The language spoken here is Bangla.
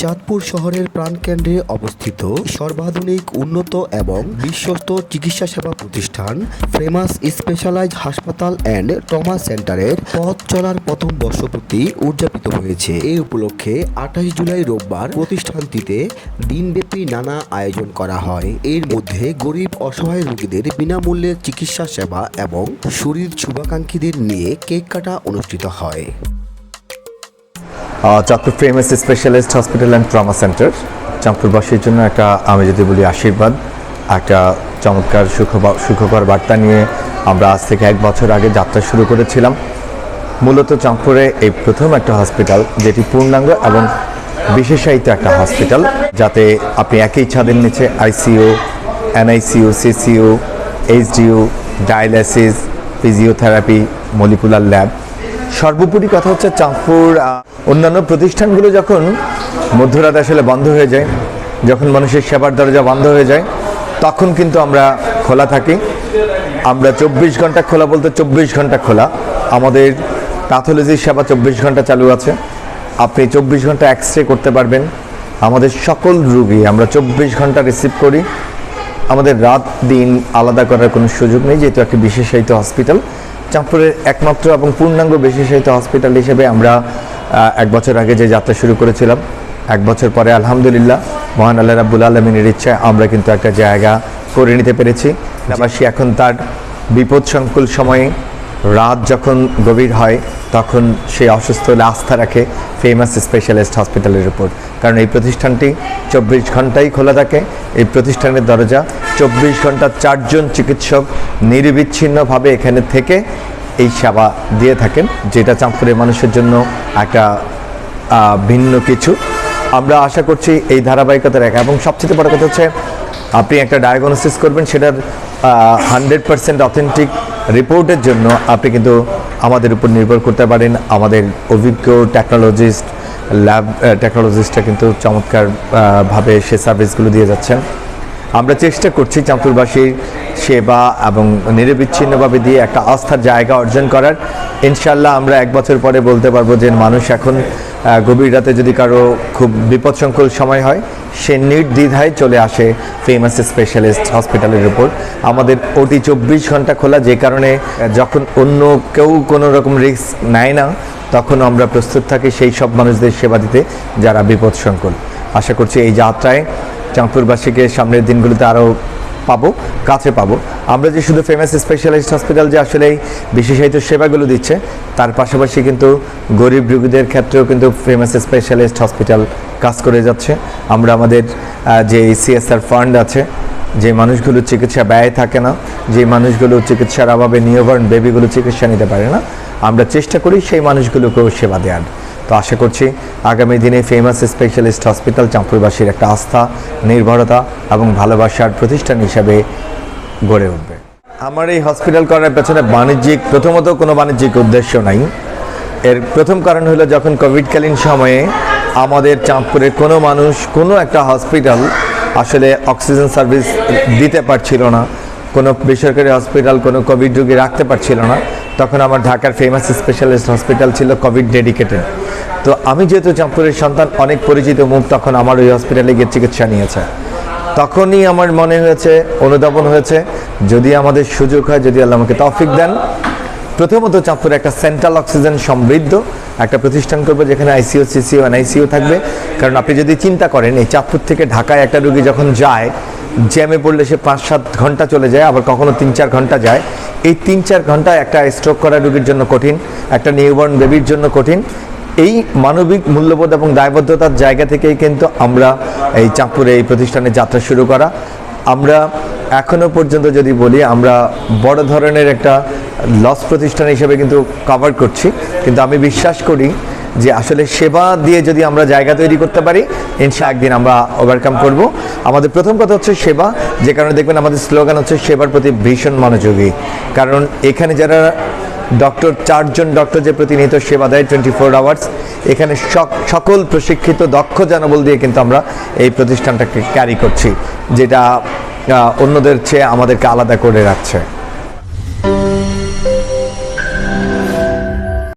চাঁদপুর শহরের প্রাণকেন্দ্রে অবস্থিত সর্বাধুনিক, উন্নত এবং বিশ্বস্ত চিকিৎসা সেবা প্রতিষ্ঠান ফেমাস স্পেশালাইজ হাসপাতাল অ্যান্ড ট্রমা সেন্টারের পথ চলার প্রথম বর্ষপূর্তি উদযাপিত হয়েছে। এই উপলক্ষে আঠাশ জুলাই রোববার প্রতিষ্ঠানটিতে দিনব্যাপী নানা আয়োজন করা হয়। এর মধ্যে গরিব, অসহায় রোগীদের বিনামূল্যে চিকিৎসা সেবা এবং শরীর শুভাকাঙ্ক্ষীদের নিয়ে কেক কাটা অনুষ্ঠিত হয়। Chandpur famous specialist hospital and trauma centre চাঁদপুরবাসীর জন্য একটা আমি যদি বলি আশীর্বাদ, একটা চমৎকার সুখবা- সুখকর বার্তা নিয়ে আমরা আজ থেকে এক বছর আগে যাত্রা শুরু করেছিলাম। মূলত চাঁদপুরে এই প্রথম একটা হসপিটাল যেটি পূর্ণাঙ্গ এবং বিশেষায়িত একটা হসপিটাল যাতে আপনি একই ছাদের নিচে ICU, NICU, CCU, HDU, dialysis, physiotherapy, molecular lab সর্বোপরি কথা হচ্ছে চাঁদপুর অন্যান্য প্রতিষ্ঠানগুলো যখন মধ্যরাত আসলে বন্ধ হয়ে যায়, যখন মানুষের সেবার দরজা বন্ধ হয়ে যায়, তখন কিন্তু আমরা খোলা থাকি। আমরা চব্বিশ ঘণ্টা খোলা বলতে চব্বিশ ঘণ্টা খোলা। আমাদের প্যাথোলজির সেবা চব্বিশ ঘণ্টা চালু আছে। আপনি চব্বিশ ঘণ্টা এক্স রে করতে পারবেন। আমাদের সকল রুগী আমরা চব্বিশ ঘণ্টা রিসিভ করি। আমাদের রাত দিন আলাদা করার কোনো সুযোগ নেই, যেহেতু একটি বিশেষায়িত হসপিটাল চাঁদপুরের একমাত্র এবং পূর্ণাঙ্গ বিশেষায়িত হসপিটাল হিসেবে আমরা এক বছর আগে যে যাত্রা শুরু করেছিলাম এক বছর পরে আলহামদুলিল্লাহ মহান আল্লাহ রাবুল আলমিনের ইচ্ছায় আমরা কিন্তু একটা জায়গা করে নিতে পেরেছি। আবাসী এখন তার বিপদ সংকুল সময়ে রাত যখন গভীর হয়, তখন সে অসুস্থ হলে আস্থা রাখে ফেমাস স্পেশালিস্ট হসপিটালের উপর। কারণ এই প্রতিষ্ঠানটি চব্বিশ ঘন্টাই খোলা থাকে। এই প্রতিষ্ঠানের দরজা চব্বিশ ঘণ্টা চারজন চিকিৎসক নিরবিচ্ছিন্নভাবে এখানে থেকে এই সেবা দিয়ে থাকেন, যেটা চাঁদপুরের মানুষের জন্য একটা ভিন্ন কিছু। আমরা আশা করছি এই ধারাবাহিকতা রেখা এবং সবচেয়ে বড় কথা হচ্ছে, আপনি একটা ডায়াগনোসিস করবেন, সেটার হান্ড্রেড পার্সেন্ট অথেন্টিক রিপোর্টের জন্য আপনি কিন্তু আমাদের উপর নির্ভর করতে পারেন। আমাদের অভিজ্ঞ টেকনোলজিস্ট ল্যাব টেকনোলজিস্টরা কিন্তু চমৎকার আহ, ভাবে সে সার্ভিসগুলো দিয়ে যাচ্ছেন। আমরা চেষ্টা করছি চাঁদপুরবাসীর সেবা এবং নিরবিচ্ছিন্নভাবে দিয়ে একটা আস্থার জায়গা অর্জন করার। ইনশাল্লাহ আমরা এক বছর পরে বলতে পারব যে মানুষ এখন গভীর রাতে যদি কারও খুব বিপদসংকুল সময় হয়, সে নির্দ্বিধায় চলে আসে ফেমাস স্পেশালিস্ট হসপিটালের উপর। আমাদের ওটি চব্বিশ ঘণ্টা খোলা, যে কারণে যখন অন্য কেউ কোনো রকম রিস্ক নেয় না, তখন আমরা প্রস্তুত থাকি সেই সব মানুষদের সেবা দিতে যারা বিপদসংকুল। আশা করছি এই যাত্রায় চাঁদপুরবাসীকে সামনের দিনগুলোতে আরও পাবো, কাছে পাবো। আমরা যে শুধু ফেমাস স্পেশালিস্ট হসপিটাল যে আসলে এই বিশেষায়িত সেবাগুলো দিচ্ছে, তার পাশাপাশি কিন্তু গরিব রোগীদের ক্ষেত্রেও কিন্তু ফেমাস স্পেশালিস্ট হসপিটাল কাজ করে যাচ্ছে। আমরা আমাদের যে সিএসআর ফান্ড আছে, যে মানুষগুলো চিকিৎসা ব্যয় থাকে না, যে মানুষগুলো চিকিৎসার অভাবে নিয়োবর্ণ বেবিগুলো চিকিৎসা নিতে পারে না, আমরা চেষ্টা করি সেই মানুষগুলোকেও সেবা দেওয়ার। তো আশা করছি আগামী দিনে ফেমাস স্পেশালিস্ট হসপিটাল চাঁদপুরবাসীর একটা আস্থা, নির্ভরতা এবং ভালোবাসার প্রতিষ্ঠান হিসাবে গড়ে উঠবে। আমার এই হসপিটাল করার পেছনে বাণিজ্যিক, প্রথমত কোনো বাণিজ্যিক উদ্দেশ্য নাই। এর প্রথম কারণ হলো যখন কোভিডকালীন সময়ে আমাদের চাঁদপুরের কোনো মানুষ কোনো একটা হসপিটাল আসলে অক্সিজেন সার্ভিস দিতে পারছিল না কোনো বেসরকারি হসপিটাল, কোনো কোভিড রোগী রাখতে পারছিল না। তখন আমার ঢাকার ফেমাস স্পেশালিস্ট হসপিটাল ছিল কোভিড ডেডিকেটেড তো আমি যেহেতু চাঁদপুরের সন্তান, অনেক পরিচিত মুখ তখন আমার ওই হসপিটালে গিয়ে চিকিৎসা নিয়েছে। তখনই আমার মনে হয়েছে, অনুধাবন হয়েছে, যদি আমাদের সুযোগ হয়, যদি আল্লাহ আমাকে তৌফিক দেন। প্রথমত চাঁদপুরে একটা সেন্ট্রাল অক্সিজেন সমৃদ্ধ একটা প্রতিষ্ঠান করব, যেখানে আইসিইউ সিসিইউ এনআইসিইউ থাকবে। কারণ আপনি যদি চিন্তা করেন, এই চাঁদপুর থেকে ঢাকায় একটা রুগী যখন যায় জ্যামে পড়লে সে পাঁচ সাত ঘণ্টা চলে যায়, আবার কখনো তিন চার ঘণ্টা যায়। এই তিন চার ঘণ্টা একটা স্ট্রোক করা রুগীর জন্য কঠিন, একটা নিউবর্ন বেবির জন্য কঠিন। এই মানবিক মূল্যবোধ এবং দায়বদ্ধতার জায়গা থেকেই কিন্তু আমরা এই চাঁদপুরে এই প্রতিষ্ঠানে যাত্রা শুরু করা। আমরা এখনও পর্যন্ত যদি বলি, আমরা বড় ধরনের একটা লস প্রতিষ্ঠান হিসেবে কিন্তু কভার করছি। কিন্তু আমি বিশ্বাস করি যে আসলে সেবা দিয়ে যদি আমরা জায়গা তৈরি করতে পারি, ইনশা একদিন আমরা ওভারকাম করব। আমাদের প্রথম কথা হচ্ছে সেবা। যে কারণে দেখবেন আমাদের স্লোগান হচ্ছে সেবার প্রতি ভীষণ মনোযোগী। কারণ এখানে যারা ডক্টর চারজন ডক্টর যে প্রতিনিয়ত সেবা দেয় টোয়েন্টি ফোর আওয়ার্স এখানে সক- সকল প্রশিক্ষিত দক্ষ জনবল দিয়ে কিন্তু আমরা এই প্রতিষ্ঠানটাকে ক্যারি করছি, যেটা অন্যদের চেয়ে আমাদেরকে আলাদা করে রাখছে।